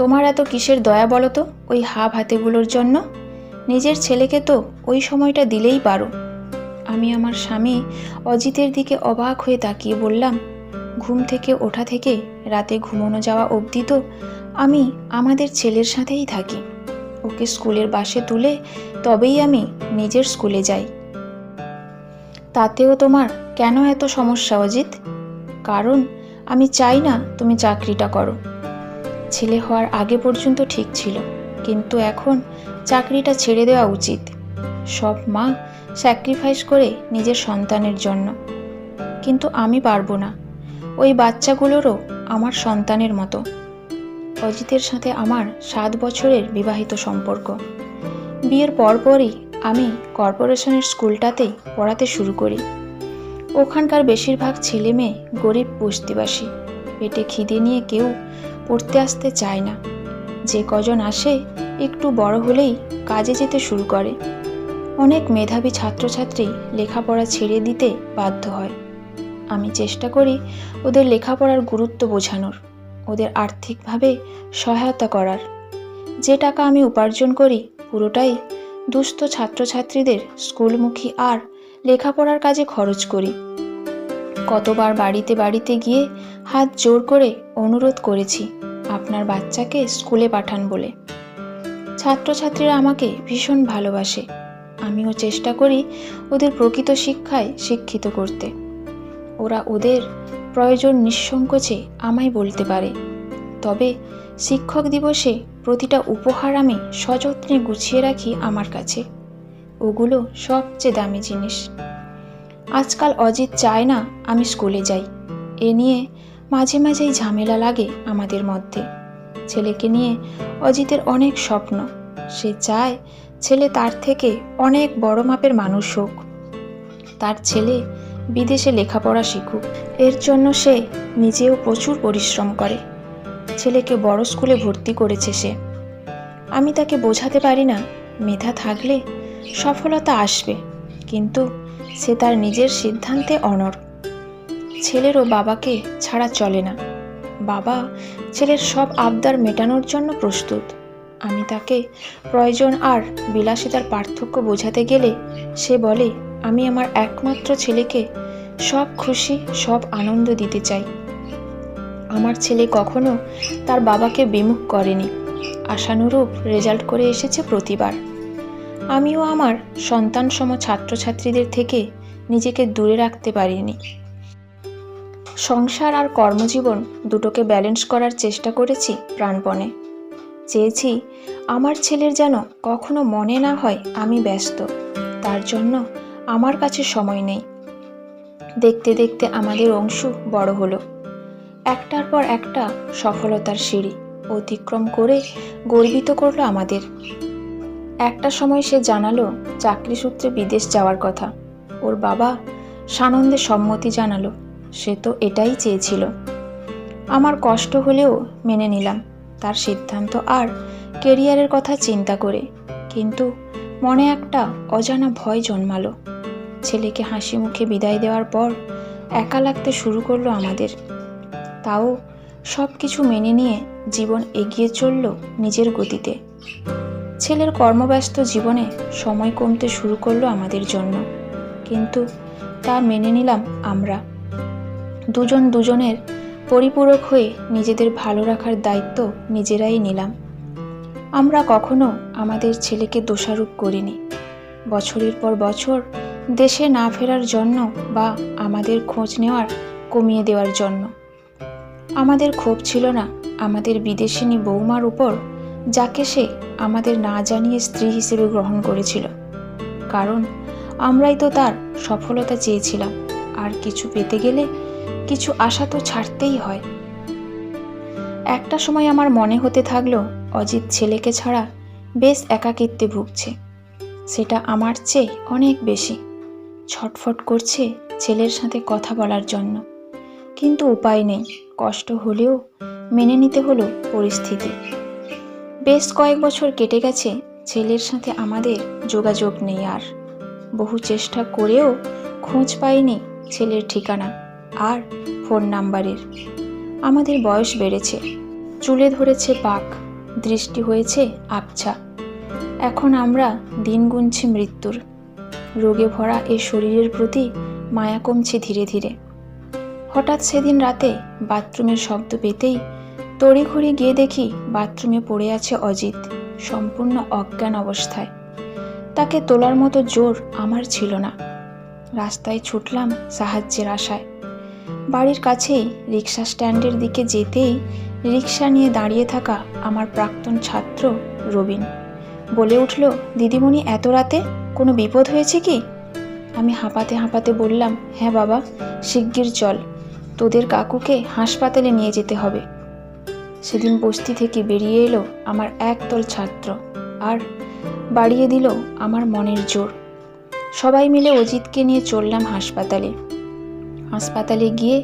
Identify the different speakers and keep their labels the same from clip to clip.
Speaker 1: তোমার এত কিসের দয়া বলো তো ওই হাব হাতেগুলোর জন্য? নিজের ছেলেকে তো ওই সময়টা দিলেই পারো। আমি আমার স্বামী অজিতের দিকে অবাক হয়ে তাকিয়ে বললাম, ঘুম থেকে ওঠা থেকে রাতে ঘুমোনো যাওয়া অবধি তো আমি আমাদের ছেলের সাথেই থাকি। ওকে স্কুলের বাসে তুলে তবেই আমি নিজের স্কুলে যাই। তাতেও তোমার কেন এত সমস্যা অজিত? কারণ আমি চাই না তুমি চাকরিটা করো। ছেলে হওয়ার আগে পর্যন্ত ঠিক ছিল, কিন্তু এখন চাকরিটা ছেড়ে দেওয়া উচিত। সব মা স্যাক্রিফাইস করে নিজের সন্তানের জন্য। কিন্তু আমি পারব না। ওই বাচ্চাগুলোরও আমার সন্তানের মতো। অজিতের সাথে আমার সাত বছরের বিবাহিত সম্পর্ক। বিয়ের পরপরই আমি কর্পোরেশনের স্কুলটাতেই পড়াতে শুরু করি। ওখানকার বেশিরভাগ ছেলে মেয়ে গরিব বস্তিবাসী। পেটে খিদে নিয়ে কেউ পড়তে আসতে চায় না। যে কজন আসে, একটু বড় হলেই কাজে যেতে শুরু করে। অনেক মেধাবী ছাত্রছাত্রী লেখাপড়া ছেড়ে দিতে বাধ্য হয়। আমি চেষ্টা করি ওদের লেখাপড়ার গুরুত্ব বোঝানোর, ওদের আর্থিকভাবে সহায়তা করার। যে টাকা আমি উপার্জন করি, পুরোটাই দুস্থ ছাত্রছাত্রীদের স্কুলমুখী আর লেখাপড়ার কাজে খরচ করি। কতবার বাড়িতে বাড়িতে গিয়ে হাত জোর করে অনুরোধ করেছি আপনার বাচ্চাকে স্কুলে পাঠান বলে। ছাত্রছাত্রীরা আমাকে ভীষণ ভালোবাসে। আমিও চেষ্টা করি ওদের প্রকৃত শিক্ষায় শিক্ষিত করতে। ওরা ওদের প্রয়োজন নিঃসংকোচে আমায় বলতে পারে। তবে শিক্ষক দিবসে প্রতিটা উপহার আমি সযত্নে গুছিয়ে রাখি আমার কাছে। ওগুলো সবচেয়ে দামি জিনিস। আজকাল অজিত চায় না আমি স্কুলে যাই। এ নিয়ে মাঝে মাঝেই ঝামেলা লাগে আমাদের মধ্যে। ছেলেকে নিয়ে অজিতের অনেক স্বপ্ন। সে চায় ছেলে তার থেকে অনেক বড় মাপের মানুষ হোক। তার ছেলে বিদেশে লেখাপড়া শিখুক। এর জন্য সে নিজেও প্রচুর পরিশ্রম করে। ছেলেকে বড় স্কুলে ভর্তি করেছে সে। আমি তাকে বোঝাতে পারি না, মেধা থাকলে সফলতা আসবে, কিন্তু সে তার নিজের সিদ্ধান্তে অনড়। ছেলেরও বাবাকে ছাড়া চলে না। বাবা ছেলের সব আবদার মেটানোর জন্য প্রস্তুত। আমি তাকে প্রয়োজন আর বিলাসিতার পার্থক্য বোঝাতে গেলে সে বলে, আমি আমার একমাত্র ছেলেকে সব খুশি, সব আনন্দ দিতে চাই। আমার ছেলে কখনো তার বাবাকে বিমুখ করেনি। আশানুরূপ রেজাল্ট করে এসেছে প্রতিবার। আমিও আমার সন্তানসম ছাত্রছাত্রীদের থেকে নিজেকে দূরে রাখতে পারিনি। সংসার আর কর্মজীবন দুটোকে ব্যালেন্স করার চেষ্টা করেছি প্রাণপণে। চেয়েছি আমার ছেলের যেন কখনো মনে না হয় আমি ব্যস্ত। তার জন্য আমার কাছে সময় নেই। দেখতে দেখতে আমাদের অংশ বড় হলো। একটার পর একটা সফলতার সিঁড়ি অতিক্রম করে গর্বিত করল আমাদের। একটা সময় সে জানালো চাকরি সূত্রে বিদেশ যাওয়ার কথা। ওর বাবা সানন্দে সম্মতি জানালো। সে তো এটাই চেয়েছিল। আমার কষ্ট হলেও মেনে নিলাম, তার সিদ্ধান্ত আর কেরিয়ারের কথা চিন্তা করে। কিন্তু মনে একটা অজানা ভয় জন্মালো। ছেলেকে হাসি মুখে বিদায় দেওয়ার পর একা লাগতে শুরু করল আমাদের। তাও সব কিছু মেনে নিয়ে জীবন এগিয়ে চলল নিজের গতিতে। ছেলের কর্মব্যস্ত জীবনে সময় কমতে শুরু করল আমাদের জন্য। কিন্তু তা মেনে নিলাম আমরা। দুজন দুজনের পরিপূরক হয়ে নিজেদের ভালো রাখার দায়িত্ব নিজেরাই নিলাম। আমরা কখনো আমাদের ছেলেকে দোষারোপ করিনি। বছরের পর বছর দেশে না ফেরার জন্য বা আমাদের খোঁজ নেওয়ার কমিয়ে দেওয়ার জন্য। আমাদের ক্ষোভ ছিল না আমাদের বিদেশিনী বৌমার উপর, যাকে সে আমাদের না জানিয়ে স্ত্রী হিসেবে গ্রহণ করেছিল। কারণ আমরাই তো তার সফলতা চেয়েছিলাম। আর কিছু পেতে গেলে কিছু আশা তো ছাড়তেই হয়। একটা সময় আমার মনে হতে থাকল, অজিত ছেলেকে ছাড়া বেশ একাকিত্বে ভুগছে। সেটা আমার চেয়ে অনেক বেশি। ছটফট করছে ছেলের সাথে কথা বলার জন্য। কিন্তু উপায় নেই, কষ্ট হলেও মেনে নিতে হলো পরিস্থিতি। বেশ কয়েক বছর কেটে গেছে, ছেলের সাথে আমাদের যোগাযোগ নেই আর। বহু চেষ্টা করেও খোঁজ পাইনি ছেলের ঠিকানা। আর ফোন নাম্বারের। আমাদের বয়স বেড়েছে। চুলে ধরেছে পাক দৃষ্টি হয়েছে আবছা এখন আমরা দিন গুনছি মৃত্যুর। রোগে ভরা এ শরীরের প্রতি মায়া কমছে ধীরে ধীরে। হঠাৎ সেদিন রাতে বাথরুমের শব্দ পেতেই তড়িঘড়ি গিয়ে দেখি বাথরুমে পড়ে আছে অজিত, সম্পূর্ণ অজ্ঞান অবস্থায়। তাকে তোলার মতো জোর আমার ছিল না। রাস্তায় ছুটলাম সাহায্যের আশায়। বাড়ির কাছেই রিক্সা স্ট্যান্ডের দিকে যেতেই রিক্সা নিয়ে দাঁড়িয়ে থাকা আমার প্রাক্তন ছাত্র রবিন। বলে উঠল, দিদিমণি, এত রাতে কোনো বিপদ হয়েছে কি? আমি হাঁপাতে হাঁপাতে বললাম হ্যাঁ বাবা, শিগগির চল, তোদের কাকুকে হাসপাতালে নিয়ে যেতে হবে। সেদিন বস্তি থেকে বেরিয়ে এলো আমার একদল ছাত্র আর বাড়িয়ে দিল আমার মনের জোর। সবাই মিলে অজিতকে নিয়ে চললাম হাসপাতালে। হাসপাতালে গিয়ে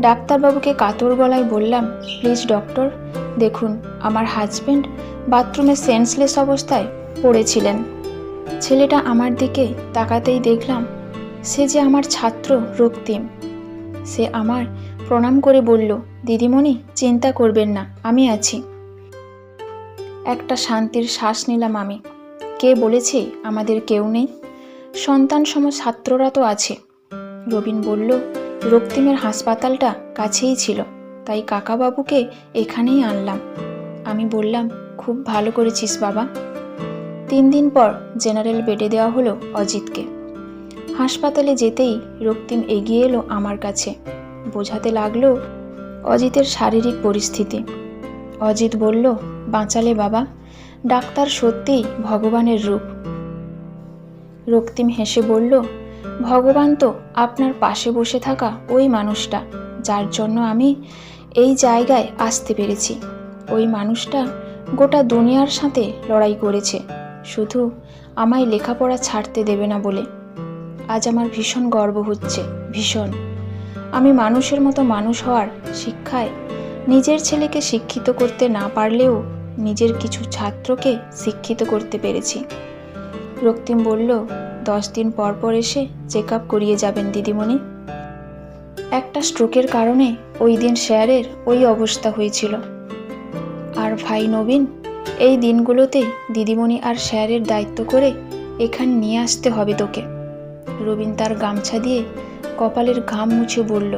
Speaker 1: ডাক্তারবাবুকে কাতর গলায় বললাম, প্লিজ ডক্টর, দেখুন, আমার হাজব্যান্ড বাথরুমে সেন্সলেস অবস্থায় পড়েছিলেন। ছেলেটা আমার দিকে তাকাতেই দেখলাম, সে যে আমার ছাত্র রক্তিম। সে আমার প্রণাম করে বলল, দিদিমণি, চিন্তা করবেন না, আমি আছি। একটা শান্তির শ্বাস নিলাম আমি। কে বলেছে আমাদের কেউ নেই? সন্তান সম ছাত্ররা তো আছে। রবিন বলল রক্তিমের হাসপাতালটা কাছেই ছিল, তাই কাকাবাবুকে এখানেই আনলাম। আমি বললাম, খুব ভালো করেছিস বাবা। তিন দিন পর জেনারেল বেডে দেওয়া হলো অজিতকে। হাসপাতালে যেতেই রক্তিম এগিয়ে এলো আমার কাছে। বোঝাতে লাগল অজিতের শারীরিক পরিস্থিতি। অজিত বলল, বাঁচালে বাবা, ডাক্তার সত্যিই ভগবানের রূপ। রক্তিম হেসে বলল ভগবান তো আপনার পাশে বসে থাকা ওই মানুষটা, যার জন্য আমি এই জায়গায় আসতে পেরেছি। ওই মানুষটা গোটা দুনিয়ার সাথে লড়াই করেছে, শুধু আমায় লেখাপড়া ছাড়তে দেবে না বলে। আজ আমার ভীষণ গর্ব হচ্ছে, ভীষণ। আমি মানুষের মতো মানুষ হওয়ার শিক্ষায় নিজের ছেলেকে শিক্ষিত করতে না পারলেও নিজের কিছু ছাত্রকে শিক্ষিত করতে পেরেছি। রক্তিম বলল দশ দিন পর পর এসে চেক আপ করিয়ে যাবেন দিদিমণি। একটা স্ট্রোকের কারণে ওই দিন স্যারের ওই অবস্থা হয়েছিল। আর ভাই নবীন, এই দিনগুলোতে দিদিমণি আর স্যারের দায়িত্ব করে এখানে নিয়ে আসতে হবে তোকে। রবিন তার গামছা দিয়ে কপালের ঘাম মুছে বলল,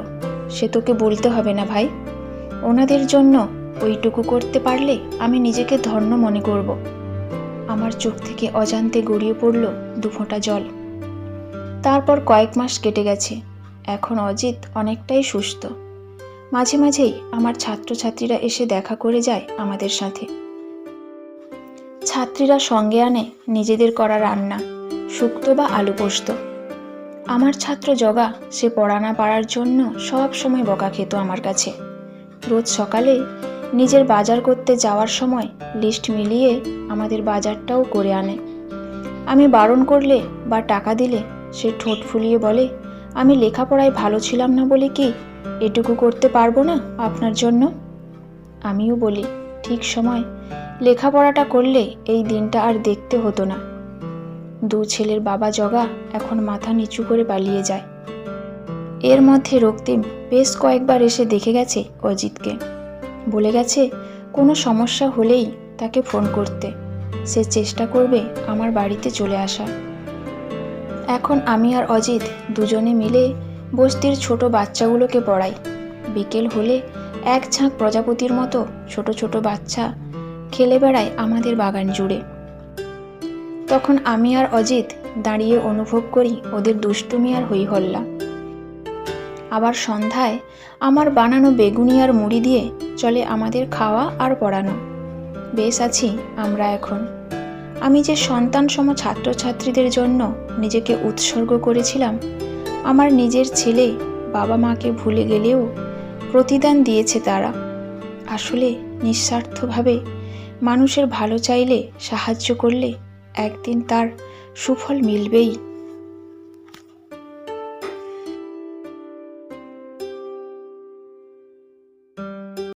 Speaker 1: সে তোকে বলতে হবে না ভাই। ওনাদের জন্য ওইটুকু করতে পারলে আমি নিজেকে ধন্য মনে করব। আমার চোখ থেকে অজান্তে গড়িয়ে পড়ল দুফোঁটা জল। তারপর কয়েক মাস কেটে গেছে। এখন অজিত অনেকটাই সুস্থ। মাঝে মাঝেই আমার ছাত্রছাত্রীরা এসে দেখা করে যায় আমাদের সাথে। ছাত্রীরা সঙ্গে আনে নিজেদের করা রান্না, শুক্তো বা আলু পোস্ত। আমার ছাত্র জগা, সে পড়া না পারার জন্য সব সময় বকা খেত আমার কাছে। রোজ সকালে নিজের বাজার করতে যাওয়ার সময় লিস্ট মিলিয়ে আমাদের বাজারটাও করে আনে। আমি বারণ করলে বা টাকা দিলে সে ঠোঁট ফুলিয়ে বলে, আমি লেখাপড়ায় ভালো ছিলাম না বলে কি এটুকু করতে পারব না আপনার জন্য? আমিও বলি, ঠিক সময়। লেখাপড়াটা করলে এই দিনটা আর দেখতে হতো না। দু ছেলের বাবা জগা এখন মাথা নিচু করে পালিয়ে যায়। এর মধ্যে রক্তিম বেশ কয়েকবার এসে দেখে গেছে অজিতকে। বলে গেছে, কোনো সমস্যা হলেই তাকে ফোন করতে। সে চেষ্টা করবে আমার বাড়িতে চলে আসা। এখন আমি আর অজিত দুজনে মিলে বস্তির ছোট বাচ্চাগুলোকে পড়াই। বিকেল হলে এক ঝাঁক প্রজাপতির মতো ছোট ছোট বাচ্চা খেলে বেড়ায় আমাদের বাগান জুড়ে। তখন আমি আর অজিত দাঁড়িয়ে অনুভব করি ওদের দুষ্টুমি আর হইহল্লা আবার সন্ধ্যায় আমার বানানো বেগুনি আর মুড়ি দিয়ে চলে আমাদের খাওয়া আর পড়ানো। বেশ আছি আমরা এখন। আমি যে সন্তান সম ছাত্রছাত্রীদের জন্য নিজেকে উৎসর্গ করেছিলাম, আমার নিজের ছেলে বাবা মাকে ভুলে গেলেও প্রতিদান দিয়েছে তারা। আসলে নিঃস্বার্থভাবে মানুষের ভালো চাইলে সাহায্য করলে একদিন তার সুফল মিলবেই।